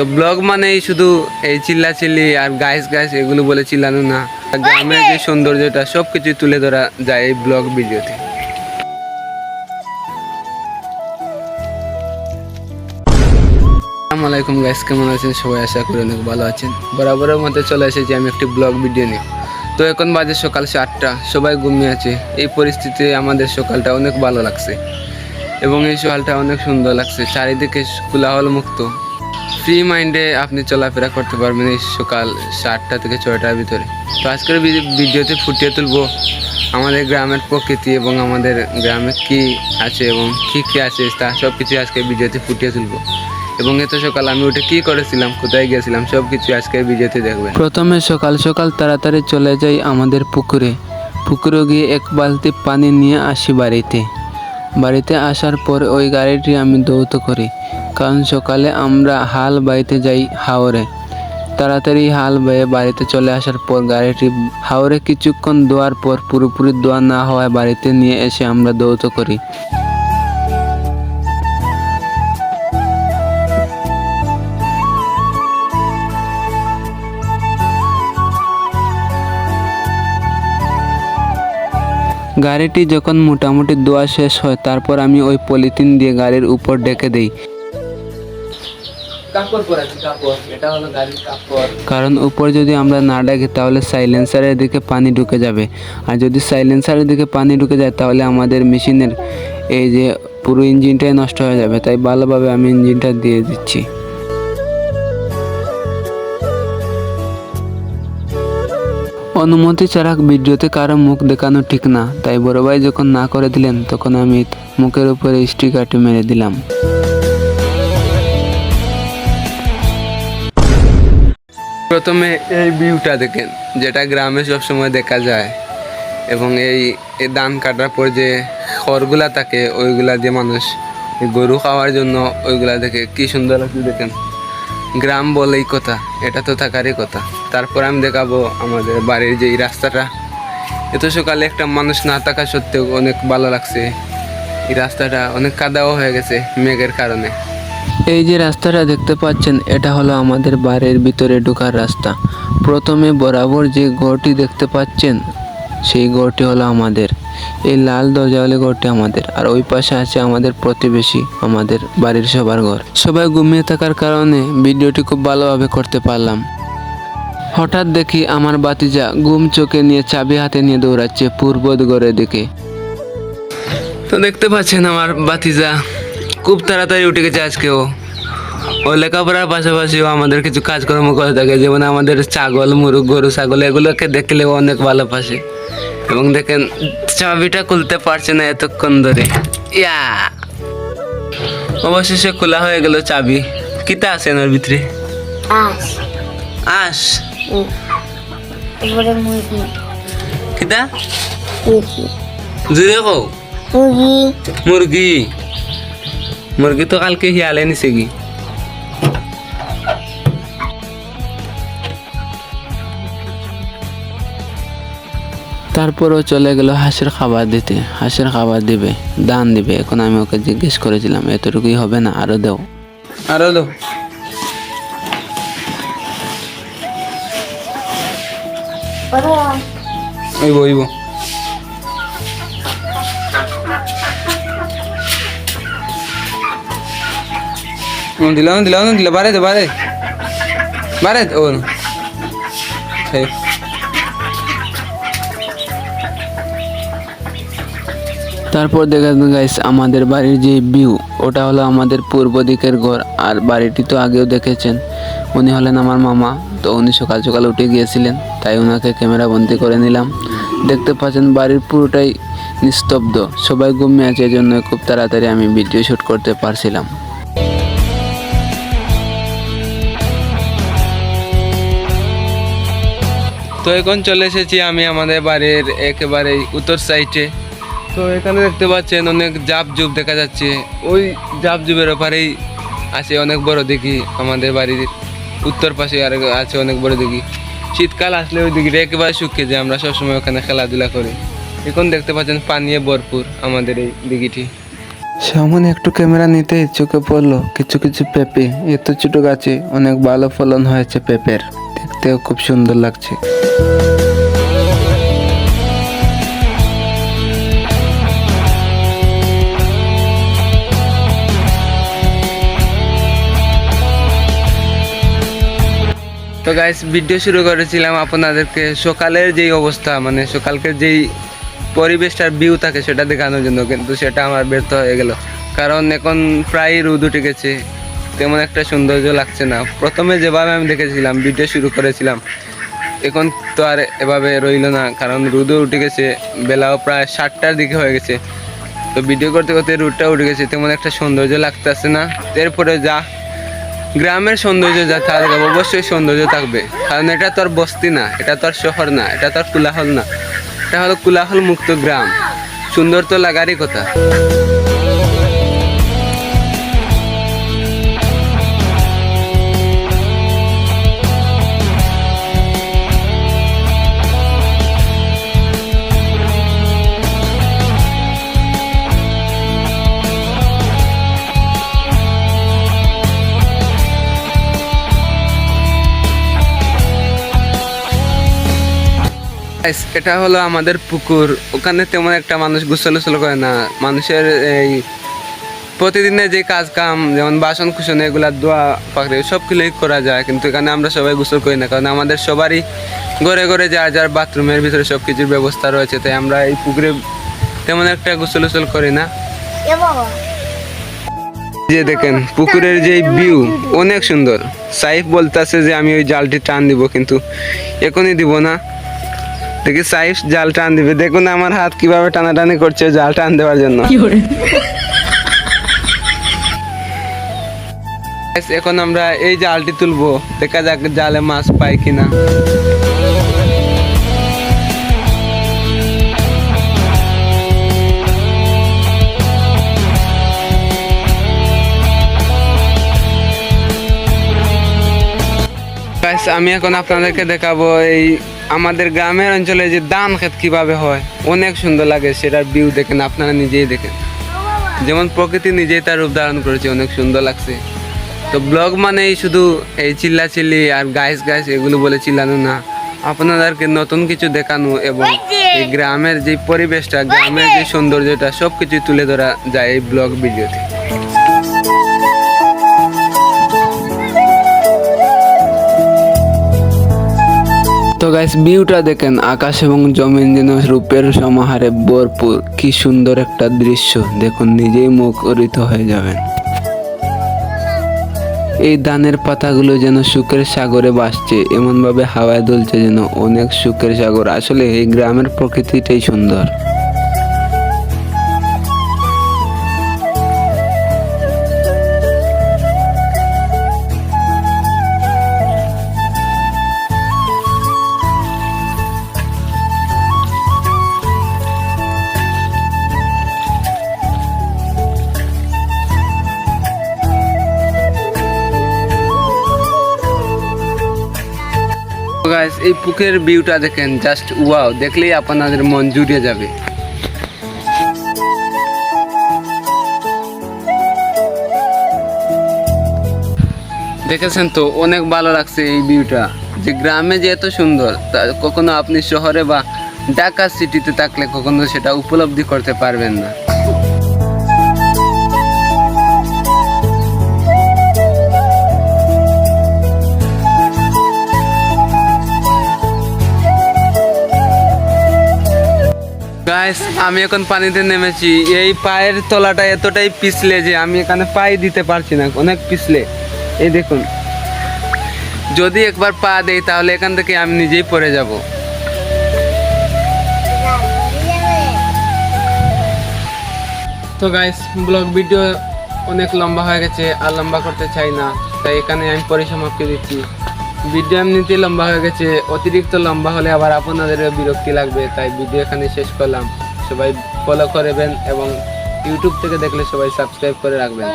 তো ব্লগ মানেই শুধু এই চিল্লা চিল্লি আর গাইস গাইস এগুলো বলে চিল্লানো না। গ্রামের যে সৌন্দর্যটা সব কিছু তুলে ধরা যায় এই ব্লগ ভিডিওতে। আসসালামু আলাইকুম গাইস কেমন আছেন? সবাই আশা করি অনেক ভালো আছেন। বরাবরের মধ্যে চলে এসেছি আমি একটি ব্লগ ভিডিও নিয়ে। তো এখন বাজে সকাল সাতটা সবাই ঘুমিয়ে আছে। এই পরিস্থিতিতে আমাদের সকালটা অনেক ভালো লাগছে। এবং এই সকালটা অনেক সুন্দর লাগছে। চারিদিকে কোলাহল মুক্ত ফ্রি মাইন্ডে আপনি চলাফেরা করতে পারবেন এই সকাল সাতটা থেকে ছয়টার ভিতরে। তো আজকের ভিডি- ভিডিওতে ফুটিয়ে তুলবো আমাদের গ্রামের প্রকৃতি এবং আমাদের গ্রামে কি আছে এবং কি কি আছে, তা সব কিছু আজকে ভিডিওতে ফুটিয়ে তুলবো। এবং এত সকাল আমি উঠে কি করেছিলাম, কোথায় গিয়েছিলাম সব কিছু আজকে ভিডিওতে দেখবেন। প্রথমে সকাল সকাল তাড়াতাড়ি চলে যাই আমাদের পুকুরে। পুকুরে গিয়ে এক বালতি পানি নিয়ে আসি বাড়িতে। বাড়িতে আসার পর ওই গাড়িটি আমি দৌত করি। কারণ সকালে আমরা হাল বাইতে যাই হাওরে। তাড়াতাড়ি হাল বেয়ে বাড়িতে চলে আসার পর গাড়িটি হাওরে কিছুক্ষণ দোয়ার পর পুরোপুরি দোয়া না হওয়ায় বাড়িতে নিয়ে এসে আমরা দৌত করি। গাড়িটি যখন মোটামুটি দোয়া শেষ হয়, তারপর আমি ওই পলিথিন দিয়ে গাড়ির উপর ডেকে দেই। কারণ উপর যদি আমরা না ডাকি তাহলে সাইলেন্সারের দিকে পানি ঢুকে যাবে। আর যদি সাইলেন্সারের দিকে পানি ঢুকে যায়, তাহলে আমাদের মেশিনের এই যে পুরো ইঞ্জিনটাই নষ্ট হয়ে যাবে। তাই ভালোভাবে আমি ইঞ্জিনটা দিয়ে দিচ্ছি। অনুমতি ছাড়া ভিডিওতে কারও মুখ দেখানো ঠিক না। তাই বড় ভাই যখন না করে দিলেন, তখন আমি মুখের উপরে স্টিকারটি মেরে দিলাম। প্রথমে এই ভিউটা দেখেন, যেটা গ্রামে সবসময় দেখা যায়। এবং এই ধান কাটার পর যে খড়গুলা থাকে, ওইগুলা দিয়ে মানুষ গরু খাওয়ার জন্য ওইগুলা দেখে কি সুন্দর লাগছে দেখেন। গ্রাম বলেই কথা, এটা তো থাকারই কথা। তারপর আমি দেখাবো আমাদের বাড়ির যে এই রাস্তাটা। এত সকালে একটা মানুষ না থাকা সত্ত্বেও অনেক ভালো লাগছে। এই রাস্তাটা অনেক কাদাও হয়ে গেছে মেঘের কারণে। এই যে রাস্তাটা দেখতে পাচ্ছেন, এটা হলো আমাদের বাড়ির ভিতরে ঢোকার রাস্তা। প্রথমে বরাবর যে ঘরটি দেখতে পাচ্ছেন, সেই ঘরটি হলো আমাদের। এই লাল দরজাওয়ালি ঘরটি আমাদের, আর ওই পাশে আছে আমাদের প্রতিবেশী, আমাদের বাড়ির সবার ঘর। সবাই ঘুমিয়ে থাকার কারণে ভিডিওটি খুব ভালোভাবে করতে পারলাম। হঠাৎ দেখি আমার বাতিজা ঘুম চোখে নিয়ে চাবি হাতে নিয়ে দৌড়াচ্ছে পূর্ব দিগরের দিকে। তো দেখতে পাচ্ছেন আমার বাতিজা খুব তাড়াতাড়ি উঠে গেছে আজকে ও। লেখাপড়ার পাশাপাশিও আমাদের কিছু কাজকর্ম করে থাকে যেমন আমাদের ছাগল মুরগ গরু ছাগল এগুলোকে দেখলে ও অনেক ভালোবাসে। এবং দেখেন চাবিটা খুলতে পারছে না এতক্ষণ ধরে। ইয়া! অবশেষে খোলা হয়ে গেল চাবি। কিতা আছে ওর ভিতরে? আস কিতা? মুরগি। মুরগি। মুরগি তো কালকে হিয়ালে নিছে কি? তারপরও চলে গেল হাঁসের খাবার দিতে। হাঁসের খাবার দিবে দান দিবে। এখন আমি ওকে জিজ্ঞেস করেছিলাম এতটুকুই হবে না? আরও দেও। আরও দেও। ওইব ওইব। দিলাম দিলাম দিলা বারে দে বারে বারে ও ঠিক তারপর দেখা গাইস আমাদের বাড়ির যে ভিউ ওটা হলো আমাদের পূর্ব দিকের ঘর, আর বাড়িটি তো আগেও দেখেছেন। উনি হলেন আমার মামা, তো উনি সকাল সকাল উঠে গিয়েছিলেন, তাই ওনাকে ক্যামেরা বন্দি করে নিলাম। দেখতে পাচ্ছেন বাড়ির পুরোটাই নিস্তব্ধ, সবাই ঘুমিয়ে আছে, এজন্য খুব তাড়াতাড়ি আমি ভিডিও শ্যুট করতে পারছিলাম। তো এখন চলে এসেছি আমি আমাদের বাড়ির একেবারে উত্তর সাইডে তো এখানে দেখতে পাচ্ছেন অনেক জাপ জুপ দেখা যাচ্ছে। ওই জাপ জুবের ওপারেই আছে অনেক বড় দিঘি আমাদের বাড়ির। উত্তর পাশে আর আছে অনেক বড় দিঘি। শীতকাল আসলে ওই দিঘিটা একেবারে শুকিয়ে যায়, আমরা সবসময় ওখানে খেলাধুলা করি। এখন দেখতে পাচ্ছেন পানিয়ে ভরপুর আমাদের এই দিঘিটি। সামনে একটু ক্যামেরা নিতে চোখে পড়ল কিছু কিছু পেঁপে। এত ছোট গাছে অনেক ভালো ফলন হয়েছে পেঁপের। দেখতেও খুব সুন্দর লাগছে। তো গাইস ভিডিও শুরু করেছিলাম আপনাদেরকে সকালের যেই অবস্থা মানে সকালকে যেই পরিবেশটার ভিউ থাকে সেটা দেখানোর জন্য, কিন্তু সেটা আমার ব্যর্থ হয়ে গেল। কারণ এখন প্রায় রোদ উঠে গেছে। তেমন একটা সৌন্দর্য লাগছে না। প্রথমে যেভাবে আমি দেখেছিলাম ভিডিও শুরু করেছিলাম, এখন তো আর এভাবে রইল না, কারণ রোদও উঠে গেছে, বেলাও প্রায় সাতটার দিকে হয়ে গেছে। তো ভিডিও করতে করতে রোদটা উঠে গেছে, তেমন একটা সৌন্দর্য লাগতেছে না। এরপরে যা, গ্রামের সৌন্দর্য যা থাকবে অবশ্যই সৌন্দর্য থাকবে। কারণ এটা তো আর বস্তি না, এটা তো আর শহর না, এটা তো আর কোলাহল না। এটা হলো কোলাহল মুক্ত গ্রাম। সুন্দর তো লাগারই কথা। Guys, এটা হলো আমাদের পুকুর। ওখানে তেমন একটা মানুষ গোসল গোসল করে না। মানুষের এই প্রতিদিনের যে কাজ কাম যেমন বাসন কুসন এগুলা দোয়া পাকড়ে সব কিছুই করা যায়। কিন্তু এখানে আমরা সবাই গোসল করি না কারণ আমাদের সবারই ঘরে ঘরে যার যার বাথরুমের ভিতরে সব কিছুর ব্যবস্থা রয়েছে। তাই আমরা এই পুকুরে তেমন একটা গোসল গোসল করি না। যে দেখেন পুকুরের যে ভিউ অনেক সুন্দর। সাইফ বলতেছে যে আমি ওই জালটি টান দিব কিন্তু এখনই দিব না। দেখি সাইফ জাল টান দিবে। দেখুন আমার হাত কীভাবে টানাটানি করছে জাল টান দেওয়ার জন্য। এখন আমরা এই জালটি তুলবো। দেখা যাক জালে মাছ পাই কিনা। আমি এখন আপনাদেরকে দেখাবো এই আমাদের গ্রামের অঞ্চলে যে ধান ক্ষেত কীভাবে হয়, অনেক সুন্দর লাগে, সেটার ভিউ দেখেন, আপনারা নিজেই দেখেন। যেমন প্রকৃতি নিজেই তার রূপ ধারণ করেছে, অনেক সুন্দর লাগছে। তো ব্লগ মানেই শুধু এই চিল্লা চিল্লি আর গাইস গাইস এগুলো বলে চিল্লানো না। আপনাদেরকে নতুন কিছু দেখানো এবং এই গ্রামের যে পরিবেশটা, গ্রামের যে সৌন্দর্যটা সব কিছু তুলে ধরা যায় এই ব্লগ ভিডিওতে। তো গাইস ভিউটা দেখেন, আকাশ এবং জমিন যেন রূপের সমাহারে ভরপুর। কি সুন্দর একটা দৃশ্য। দেখুন, নিজেই মুখরিত হয়ে যাবেন। এই ধানের পাতাগুলো যেন সুখের সাগরে ভাসছে, এমনভাবে হাওয়ায় দুলছে যেন অনেক সুখের সাগর। আসলে এই গ্রামের প্রকৃতিটাই সুন্দর। গাইস এই পুকুরের ভিউটা দেখেন জাস্ট ওয়াও দেখলেই আপনাদের মন জুড়িয়ে যাবে। দেখেছেন তো, অনেক ভালো লাগছে এই ভিউটা যে গ্রামে যে এত সুন্দর, তা কখনো আপনি শহরে বা ঢাকা সিটিতে থাকলে কখনো সেটা উপলব্ধি করতে পারবেন না। গাইস আমি এখন পানিতে নেমেছি। এই পায়ের তলাটা এতটাই পিছলে যে আমি এখানে পায়ে দিতে পারছি না। অনেক পিছলে। এই দেখুন। যদি একবার পা দেই, তাহলে এখান থেকে আমি নিজেই পড়ে যাব। তো গাইস ব্লগ ভিডিও অনেক লম্বা হয়ে গেছে। আর লম্বা করতে চাই না। তাই এখানে আমি পরিসমাপ্তি দিচ্ছি। ভিডিও এমনিতে লম্বা হয়ে গেছে, অতিরিক্ত লম্বা হলে আবার আপনাদেরও বিরক্তি লাগবে, তাই ভিডিও এখানে শেষ করলাম। সবাই ফলো করবেন এবং ইউটিউব থেকে দেখলে সবাই সাবস্ক্রাইব করে রাখবেন।